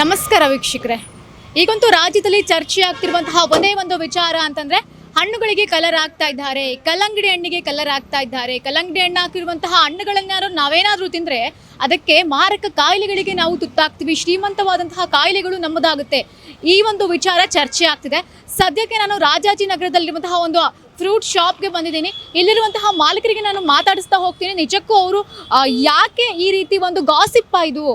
ನಮಸ್ಕಾರ ವೀಕ್ಷಕರೇ. ಈಗಂತೂ ರಾಜ್ಯದಲ್ಲಿ ಚರ್ಚೆ ಆಗ್ತಿರುವಂತಹ ಒಂದೇ ಒಂದು ವಿಚಾರ ಅಂತಂದ್ರೆ ಹಣ್ಣುಗಳಿಗೆ ಕಲರ್ ಆಗ್ತಾ ಇದ್ದಾರೆ, ಕಲ್ಲಂಗಡಿ ಹಣ್ಣಿಗೆ ಕಲರ್ ಆಗ್ತಾ ಇದ್ದಾರೆ. ಕಲ್ಲಂಗಡಿ ಹಣ್ಣು ಹಾಕಿರುವಂತಹ ಹಣ್ಣುಗಳನ್ನಾರು ನಾವೇನಾದ್ರೂ ತಿಂದ್ರೆ ಅದಕ್ಕೆ ಮಾರಕ ಕಾಯಿಲೆಗಳಿಗೆ ನಾವು ತುತ್ತಾಗ್ತೀವಿ. ಶ್ರೀಮಂತವಾದಂತಹ ಕಾಯಿಲೆಗಳು ನಮ್ಮದಾಗುತ್ತೆ. ಈ ಒಂದು ವಿಚಾರ ಚರ್ಚೆ ಆಗ್ತಿದೆ. ಸದ್ಯಕ್ಕೆ ನಾನು ರಾಜಾಜಿನಗರದಲ್ಲಿರುವಂತಹ ಒಂದು ಫ್ರೂಟ್ ಶಾಪ್ಗೆ ಬಂದಿದ್ದೀನಿ. ಇಲ್ಲಿರುವಂತಹ ಮಾಲೀಕರಿಗೆ ನಾನು ಮಾತಾಡಿಸ್ತಾ ಹೋಗ್ತೀನಿ. ನಿಜಕ್ಕೂ ಅವರು ಯಾಕೆ ಈ ರೀತಿ ಒಂದು ಗಾಸಿಪ್ ಇದು?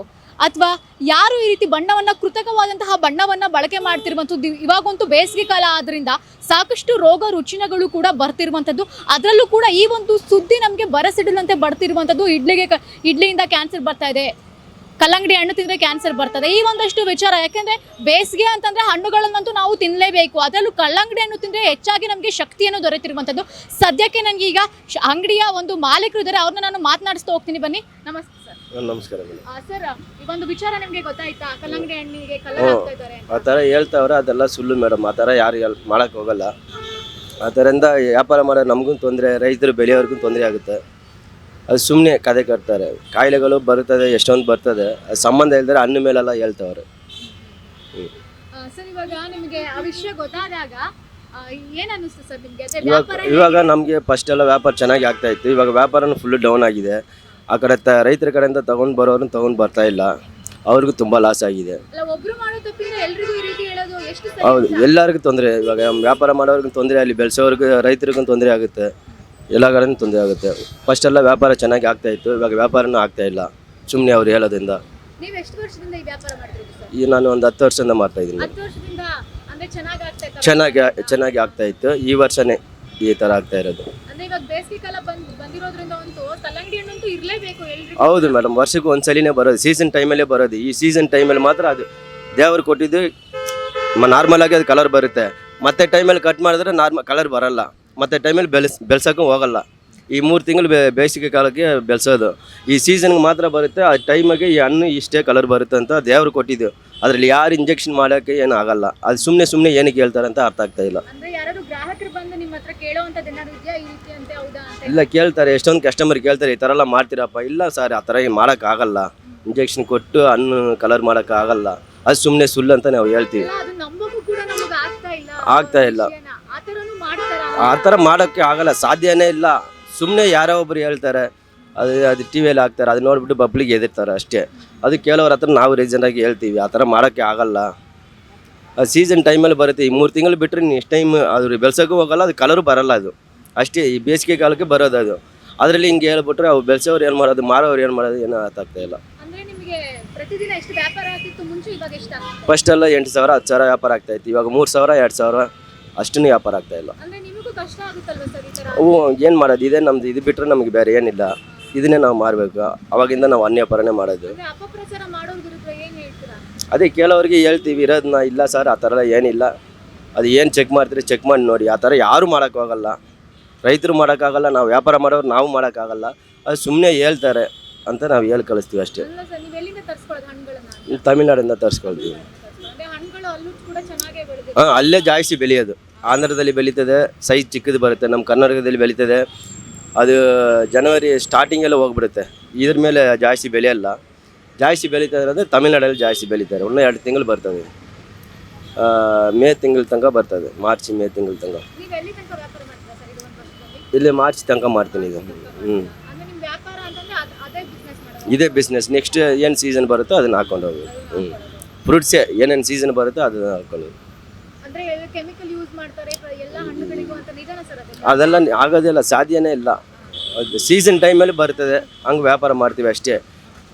ಅಥವಾ ಯಾರು ಈ ರೀತಿ ಬಣ್ಣವನ್ನು, ಕೃತಕವಾದಂತಹ ಬಣ್ಣವನ್ನು ಬಳಕೆ ಮಾಡ್ತಿರುವಂಥದ್ದು? ಇವಾಗಂತೂ ಬೇಸಿಗೆ ಕಾಲ ಆದ್ದರಿಂದ ಸಾಕಷ್ಟು ರೋಗ ರುಚಿನಗಳು ಕೂಡ ಬರ್ತಿರುವಂಥದ್ದು. ಅದರಲ್ಲೂ ಕೂಡ ಈ ಒಂದು ಸುದ್ದಿ ನಮಗೆ ಬರಸಿಡಲಂತೆ ಬರ್ತಿರುವಂಥದ್ದು ಇಡ್ಲಿಗೆ ಕ- ಇಡ್ಲಿಯಿಂದ ಕ್ಯಾನ್ಸರ್ ಬರ್ತಾ ಇದೆ. ಕಲ್ಲಂಗಡಿ ಹಣ್ಣು ತಿಂದರೆ ಕ್ಯಾನ್ಸರ್ ಬರ್ತದೆ. ಈ ಒಂದಷ್ಟು ವಿಚಾರ, ಯಾಕೆಂದರೆ ಬೇಸಿಗೆ ಅಂತಂದರೆ ಹಣ್ಣುಗಳನ್ನಂತೂ ನಾವು ತಿನ್ನಲೇಬೇಕು ಅದರಲ್ಲೂ ಕಲ್ಲಂಗಡಿ ಹಣ್ಣು ತಿಂದರೆ ಹೆಚ್ಚಾಗಿ ನಮಗೆ ಶಕ್ತಿಯನ್ನು ದೊರೆತಿರುವಂಥದ್ದು. ಸದ್ಯಕ್ಕೆ ನನಗೆ ಈಗ ಅಂಗಡಿಯ ಒಂದು ಮಾಲೀಕರು ಇದ್ದಾರೆ. ಅವ್ರನ್ನ ನಾನು ಮಾತನಾಡಿಸ್ತಾ ಹೋಗ್ತೀನಿ. ಬನ್ನಿ. ನಮಸ್ತೆ. ನಮಸ್ಕಾರ ಮೇಡಮ್. ಸರ್ ವಿಚಾರ ನಿಮಗೆ ಗೊತ್ತಾಯ್ತಾ? ಕಲ್ಲಂಗಡಿ ಹಣ್ಣಿಗೆ ಕಲರ್ ಹ್ಞೂ ಆಗ್ತಾ ಇದ್ದಾರೆ ಆ ಥರ ಹೇಳ್ತಾವ್ರೆ ಅದೆಲ್ಲ ಸುಳ್ಳು ಮೇಡಮ್. ಆ ಥರ ಯಾರು ಹೆಲ್ಪ್ ಮಾಡೋಕ್ಕೆ ಹೋಗಲ್ಲ. ಅದರಿಂದ ವ್ಯಾಪಾರ ಮಾಡೋ ನಮಗೂ ತೊಂದರೆ ರೈತರು ಬೆಳೆಯೋರ್ಗೂ ತೊಂದರೆ ಆಗುತ್ತೆ. ಅದು ಸುಮ್ಮನೆ ಕತೆ ಕಟ್ತಾರೆ. ಕಾಯಿಲೆಗಳು ಬರ್ತದೆ ಎಷ್ಟೊಂದು ಬರ್ತದೆ ಅದು ಸಂಬಂಧ ಇಲ್ದರೆ ಹಣ್ಣು ಮೇಲೆಲ್ಲ ಹೇಳ್ತಾವ್ರೆ. ಸರ್ ಇವಾಗ ನಿಮಗೆ ಆ ವಿಷಯ ಗೊತ್ತಾದಾಗ ಆ, ಏನ್ ಅನ್ನಿಸ್ತು ಸರ್ ನಿಮ್ಗೆ? ಅದೇ ಇವಾಗ ವ್ಯಾಪಾರ ಇವಾಗ ನಮಗೆ ಫಸ್ಟ್ ಎಲ್ಲ ವ್ಯಾಪಾರ ಚೆನ್ನಾಗಿ ಆಗ್ತಾ ಇತ್ತು. ಇವಾಗ ವ್ಯಾಪಾರನು ಫುಲ್ ಡೌನ್ ಆಗಿದೆ. ಆ ಕಡೆ ತ ರೈತರ ಕಡೆಯಿಂದ ತಗೊಂಡು ಬರೋರು ತಗೊಂಡು ಬರ್ತಾ ಇಲ್ಲ. ಅವ್ರಿಗೂ ತುಂಬ ಲಾಸ್ ಆಗಿದೆ. ಅಲ್ಲ ಒಬ್ರು ಮಾಡೋ ತಪ್ಪಿದ್ರೆ ಎಲ್ರಿಗೂ ಈ ರೀತಿ ಹೇಳೋದು ಎಷ್ಟು ಸರಿ ಹೌದು ಎಲ್ಲರಿಗೂ ತೊಂದರೆ. ಇವಾಗ ವ್ಯಾಪಾರ ಮಾಡೋರ್ಗೂ ತೊಂದರೆ ಅಲ್ಲಿ ಬೆಳೆಸೋರ್ಗೂ ರೈತರಿಗೂ ತೊಂದರೆ ಆಗುತ್ತೆ. ಎಲ್ಲ ಕಡೆಯೂ ತೊಂದರೆ ಆಗುತ್ತೆ. ಫಸ್ಟ್ ಎಲ್ಲ ವ್ಯಾಪಾರ ಚೆನ್ನಾಗಿ ಆಗ್ತಾ ಇತ್ತು ಇವಾಗ ವ್ಯಾಪಾರನೂ ಆಗ್ತಾ ಇಲ್ಲ. ಸುಮ್ಮನೆ ಅವ್ರು ಹೇಳೋದ್ರಿಂದ. ನೀವು ಎಷ್ಟು ವರ್ಷದಿಂದ ಈ ವ್ಯಾಪಾರ ಮಾಡ್ತಿರೋದು ಸರ್? ಈ ನಾನು ಒಂದು ಹತ್ತು ವರ್ಷದಿಂದ ಮಾಡ್ತಾ ಇದ್ದೀನಿ. ಹತ್ತು ವರ್ಷದಿಂದ ಅಂದ್ರೆ ಚೆನ್ನಾಗಿ ಆಗ್ತಾ ಇತ್ತು? ಚೆನ್ನಾಗಿ ಚೆನ್ನಾಗಿ ಆಗ್ತಾ ಇತ್ತು. ಈ ವರ್ಷನೇ ಈ ಥರ ಆಗ್ತಾ ಇರೋದು. ಅಂದ್ರೆ ಇವಾಗ ಬೇಸಿಗೆ ಕಾಲ ಬಂದ್ ಬಂದಿರೋದ್ರಿಂದ ಇರ್ಲೇಬೇಕು ಎಲ್ರಿಗೂ. ಹೌದು ಮೇಡಮ್ ವರ್ಷಕ್ಕೆ ಒಂದು ಸಲಿನೇ ಬರೋದು ಸೀಸನ್ ಟೈಮಲ್ಲೇ ಬರೋದು. ಈ ಸೀಸನ್ ಟೈಮಲ್ಲಿ ಮಾತ್ರ ಅದು. ದೇವರು ಕೊಟ್ಟಿದ್ದು ನಾರ್ಮಲ್ ಆಗಿ ಅದು ಕಲರ್ ಬರುತ್ತೆ. ಮತ್ತೆ ಟೈಮಲ್ಲಿ ಕಟ್ ಮಾಡಿದ್ರೆ ನಾರ್ಮಲ್ ಕಲರ್ ಬರಲ್ಲ. ಮತ್ತೆ ಟೈಮಲ್ಲಿ ಬೆಳೆಸ್ ಬೆಳ್ಸೋಕ್ಕೂ ಹೋಗಲ್ಲ. ಈ ಮೂರು ತಿಂಗಳು ಬೇ ಬೇಸಿಗೆ ಕಾಲಕ್ಕೆ ಬೆಳೆಸೋದು. ಈ ಸೀಸನ್ಗೆ ಮಾತ್ರ ಬರುತ್ತೆ ಆ ಟೈಮಿಗೆ ಈ ಹಣ್ಣು ಇಷ್ಟೇ ಕಲರ್ ಬರುತ್ತೆ ಅಂತ ದೇವರು ಕೊಟ್ಟಿದ್ದು. ಅದರಲ್ಲಿ ಯಾರು ಇಂಜೆಕ್ಷನ್ ಮಾಡೋಕ್ಕೆ ಏನೂ ಆಗಲ್ಲ. ಅದು ಸುಮ್ಮನೆ ಸುಮ್ಮನೆ ಏನಕ್ಕೆ ಹೇಳ್ತಾರೆ ಅಂತ ಅರ್ಥ ಆಗ್ತಾ ಇಲ್ಲ. ಗ್ರಾಹಕರು ಬಂದು ನಿಮ್ಮ ಹತ್ರ ಕೇಳೋವಂಥದ್ದು ಏನಾದ್ರು ಇದೆಯಾ? ಈ ರೀತಿ ಅಂತೆ ಹೌದಾ ಅಂತ ಇಲ್ಲ ಕೇಳ್ತಾರೆ. ಎಷ್ಟೊಂದು ಕಸ್ಟಮರ್ ಕೇಳ್ತಾರೆ ಈ ಥರ ಎಲ್ಲ ಮಾಡ್ತೀರಪ್ಪ. ಇಲ್ಲ ಸರ್ ಆ ಥರ ಏನು ಮಾಡೋಕ್ಕಾಗಲ್ಲ ಇಂಜೆಕ್ಷನ್ ಕೊಟ್ಟು ಹಣ್ಣು ಕಲರ್ ಮಾಡೋಕ್ಕಾಗಲ್ಲ ಅದು ಸುಮ್ಮನೆ ಸುಳ್ಳು ಅಂತ ನಾವು ಹೇಳ್ತೀವಿ. ಇಲ್ಲ ಅದು ನಂಬಕ್ಕೂ ಕೂಡ ನಮಗೆ ಆಗ್ತಾ ಇಲ್ಲ. ಆಗ್ತಾ ಇಲ್ಲ. ವಿಷಯನ. ಆ ಥರನೂ ಮಾಡ್ತಾರ? ಆ ಥರ ಮಾಡೋಕ್ಕೆ ಆಗಲ್ಲ. ಸಾಧ್ಯನೇ ಇಲ್ಲ. ಸುಮ್ಮನೆ ಯಾರೋ ಒಬ್ರು ಹೇಳ್ತಾರೆ. ಅದು ಅದು ಟಿ ವಿಯಲ್ಲಿ ಹಾಕ್ತಾರೆ. ಅದು ನೋಡ್ಬಿಟ್ಟು ಬಬ್ಲಿಗೆ ಎದಿರ್ತಾರೆ ಅಷ್ಟೇ. ಅದು ಕೇಳೋರ ಹತ್ರ ನಾವು ರೀಸನ್ ಆಗಿ ಹೇಳ್ತೀವಿ. ಆ ಥರ ಮಾಡೋಕ್ಕೆ ಆಗಲ್ಲ. ಅದು ಸೀಸನ್ ಟೈಮಲ್ಲಿ ಬರುತ್ತೆ. ಈ ಮೂರು ತಿಂಗಳು ಬಿಟ್ಟರೆ ನೆಕ್ಸ್ಟ್ ಟೈಮ್ ಅದು ಬೆಳ್ಸೋಕ್ಕೂ ಹೋಗಲ್ಲ ಅದು ಕಲರು ಬರಲ್ಲ ಅದು. ಅಷ್ಟೇ ಈ ಬೇಸಿಗೆ ಕಾಲಕ್ಕೆ ಬರೋದು ಅದು. ಅದರಲ್ಲಿ ಹಿಂಗೆ ಹೇಳ್ಬಿಟ್ರೆ ಅವು ಬೆಳೆಸೋರು ಏನು ಮಾಡೋದು ಮಾರೋರು ಏನು ಮಾಡೋದು ಏನೂ ಅರ್ಥ ಆಗ್ತಾ ಇಲ್ಲ. ಎಲ್ಲ ಎಂಟು ಸಾವಿರ ಹತ್ತು ಸಾವಿರ ವ್ಯಾಪಾರ ಆಗ್ತಾ ಇತ್ತು. ಇವಾಗ ಮೂರು ಸಾವಿರ ಎರಡು ಸಾವಿರ ಅಷ್ಟೂ ವ್ಯಾಪಾರ ಆಗ್ತಾ ಇಲ್ಲ. ಅಂದ್ರೆ ನಿಮಗೂ ಕಷ್ಟ ಆಗುತ್ತಲ್ವಾ ಸರ್ ಈ ತರ? ಅವು ಏನು ಮಾಡೋದು? ಇದೇ ನಮ್ದು ಇದು ಬಿಟ್ಟರೆ ನಮಗೆ ಬೇರೆ ಏನಿಲ್ಲ. ಇದನ್ನೇ ನಾವು ಮಾರಬೇಕು ಅವಾಗಿಂದ ನಾವು ಅನ್ಯಪರಣೆ ಮಾಡೋದು. ಅಂದ್ರೆ ಅಪಪ್ರಚಾರ ಮಾಡೋರ್ ವಿರುದ್ಧ ಏನ್ ಹೇಳ್ತೀರಾ? ಅದೇ ಕೇಳೋರಿಗೆ ಹೇಳ್ತೀವಿ ಇರೋದನ್ನ ಇಲ್ಲ ಸರ್ ಆ ಥರ ಎಲ್ಲ ಏನಿಲ್ಲ. ಅದು ಏನು ಚೆಕ್ ಮಾಡ್ತೀರಿ ಚೆಕ್ ಮಾಡಿ ನೋಡಿ. ಆ ಥರ ಯಾರೂ ಮಾಡೋಕ್ಕಾಗಲ್ಲ ರೈತರು ಮಾಡೋಕ್ಕಾಗಲ್ಲ ನಾವು ವ್ಯಾಪಾರ ಮಾಡೋರು ನಾವು ಮಾಡೋಕ್ಕಾಗಲ್ಲ ಅದು ಸುಮ್ಮನೆ ಹೇಳ್ತಾರೆ ಅಂತ ನಾವು ಹೇಳಿ ಕಳಿಸ್ತೀವಿ ಅಷ್ಟೇ. ಅಲ್ಲ ಸರ್ ನೀವು ಎಲ್ಲಿಂದ ತರಿಸ್ಕೊಳ್ಳೋದು ಹಣ್ಣುಗಳನ್ನ? ತಮಿಳ್ನಾಡಿಂದ ತರಿಸ್ಕೊಳ್ತೀವಿ. ಅಂದ್ರೆ ಹಣ್ಣುಗಳು ಅಲ್ಲೂ ಕೂಡ ಚೆನ್ನಾಗೇ ಬೆಳೆದಿದೆ. ಹಾಂ ಅಲ್ಲೇ ಜಾಸ್ತಿ ಬೆಳೆಯೋದು. ಆಂಧ್ರದಲ್ಲಿ ಬೆಳೀತದೆ ಸೈಜ್ ಚಿಕ್ಕದು ಬರುತ್ತೆ ನಮ್ಮ ಕರ್ನಾಟಕದಲ್ಲಿ ಬೆಳೀತದೆ. ಅದು ಜನವರಿ ಸ್ಟಾರ್ಟಿಂಗೆಲ್ಲ ಹೋಗ್ಬಿಡುತ್ತೆ. ಇದ್ರ ಮೇಲೆ ಜಾಸ್ತಿ ಬೆಳೆಯಲ್ಲ. ಜಾಸ್ತಿ ಬೆಳೀತಾರೆ ಅಂದರೆ ತಮಿಳ್ನಾಡಲ್ಲಿ ಜಾಸ್ತಿ ಬೆಳೀತಾರೆ. ಇನ್ನೂ ಎರಡು ತಿಂಗಳು ಬರ್ತದೆ. ಮೇ ತಿಂಗಳ ತನಕ ಬರ್ತದೆ. ಮಾರ್ಚ್ ಮೇ ತಿಂಗಳ ತನಕ. ಒಂದು ಇಲ್ಲಿ ಮಾರ್ಚ್ ತನಕ ಮಾಡ್ತೀನಿ ಇದು ಹ್ಞೂ ಇದೇ ಬಿಸ್ನೆಸ್ ನೆಕ್ಸ್ಟ್ ಏನು ಸೀಸನ್ ಬರುತ್ತೋ ಅದನ್ನ ಹಾಕೊಂಡು ಹೋಗೋದು ಹ್ಞೂ ಫ್ರೂಟ್ಸೇ ಏನೇನು ಸೀಸನ್ ಬರುತ್ತೋ ಅದನ್ನ ಹಾಕೊಂಡು ಅದೆಲ್ಲ ಆಗೋದಿಲ್ಲ ಸಾಧ್ಯನೇ ಇಲ್ಲ. ಸೀಸನ್ ಟೈಮಲ್ಲಿ ಬರ್ತದೆ, ಹಂಗೆ ವ್ಯಾಪಾರ ಮಾಡ್ತೀವಿ ಅಷ್ಟೇ.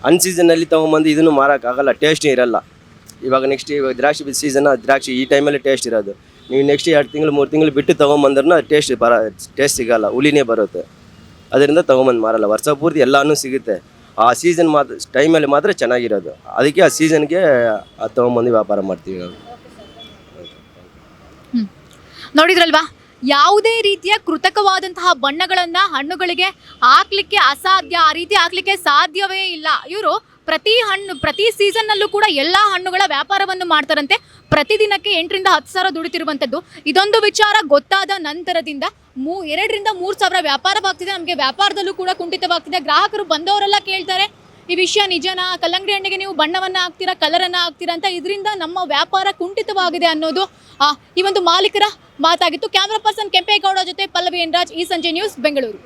ಅನ್ ಸೀಸನಲ್ಲಿ ತೊಗೊಂಬಂದು ಇದನ್ನು ಮಾರೋಕ್ಕಾಗಲ್ಲ ಟೇಸ್ಟ್ ಇರಲ್ಲ. ಇವಾಗ ನೆಕ್ಸ್ಟ್ ಇವಾಗ ದ್ರಾಕ್ಷಿ ಸೀಸನ್ ದ್ರಾಕ್ಷಿ ಈ ಟೈಮಲ್ಲಿ ಟೇಸ್ಟ್ ಇರೋದು. ನೀವು ನೆಕ್ಸ್ಟ್ ಎರಡು ತಿಂಗಳು, ಮೂರು ತಿಂಗಳು ಬಿಟ್ಟು ತೊಗೊಂಬಂದ್ರೂ ಟೇಸ್ಟ್ ಬರ ಟೇಸ್ಟ್ ಸಿಗಲ್ಲ ಹುಲಿನೇ ಬರುತ್ತೆ. ಅದರಿಂದ ತೊಗೊಂಬಂದು ಮಾರಲ್ಲ, ವರ್ಷ ಪೂರ್ತಿ ಎಲ್ಲನೂ ಸಿಗುತ್ತೆ. ಆ ಸೀಸನ್ ಮಾತ್ರ ಟೈಮಲ್ಲಿ ಮಾತ್ರ ಚೆನ್ನಾಗಿರೋದು. ಅದಕ್ಕೆ ಆ ಸೀಸನ್ಗೆ ತೊಗೊಂಬಂದು ವ್ಯಾಪಾರ ಮಾಡ್ತೀವಿ ನೋಡಿದ್ರಲ್ವಾ? ಯಾವುದೇ ರೀತಿಯ ಕೃತಕವಾದಂತಹ ಬಣ್ಣಗಳನ್ನು ಹಣ್ಣುಗಳಿಗೆ ಹಾಕ್ಲಿಕ್ಕೆ ಅಸಾಧ್ಯ, ಆ ರೀತಿ ಹಾಕ್ಲಿಕ್ಕೆ ಸಾಧ್ಯವೇ ಇಲ್ಲ. ಇವರು ಪ್ರತಿ ಹಣ್ಣು, ಪ್ರತಿ ಸೀಸನ್ನಲ್ಲೂ ಕೂಡ ಎಲ್ಲ ಹಣ್ಣುಗಳ ವ್ಯಾಪಾರವನ್ನು ಮಾಡ್ತಾರಂತೆ. ಪ್ರತಿದಿನಕ್ಕೆ ಎಂಟರಿಂದ ಹತ್ತು ಸಾವಿರ ದುಡಿತಿರುವಂಥದ್ದು ಇದೊಂದು ವಿಚಾರ ಗೊತ್ತಾದ ನಂತರದಿಂದ ಮೂ, ಎರಡರಿಂದ ಮೂರು ಸಾವಿರ ವ್ಯಾಪಾರವಾಗ್ತಿದೆ. ನಮಗೆ ವ್ಯಾಪಾರದಲ್ಲೂ ಕೂಡ ಕುಂಠಿತವಾಗ್ತಿದೆ. ಗ್ರಾಹಕರು ಬಂದವರೆಲ್ಲ ಕೇಳ್ತಾರೆ ಈ ವಿಷಯ ನಿಜನಾ? ಕಲ್ಲಂಗಡಿ ಹಣ್ಣಿಗೆ ನೀವು ಬಣ್ಣವನ್ನ ಹಾಕ್ತೀರಾ, ಕಲರನ್ನ ಹಾಕ್ತೀರಾ ಅಂತ ಇದರಿಂದ ನಮ್ಮ ವ್ಯಾಪಾರ ಕುಂಠಿತವಾಗಿದೆ ಅನ್ನೋದು ಈ ಒಂದು ಮಾಲೀಕರ ಮಾತಾಗಿತ್ತು. ಕ್ಯಾಮ್ರಾ ಪರ್ಸನ್ ಕೆಂಪೇಗೌಡ ಜೊತೆ ಪಲ್ಲವಿ ಎನ್ ರಾಜ್ ಈ ಸಂಜೆ ನ್ಯೂಸ್ ಬೆಂಗಳೂರು.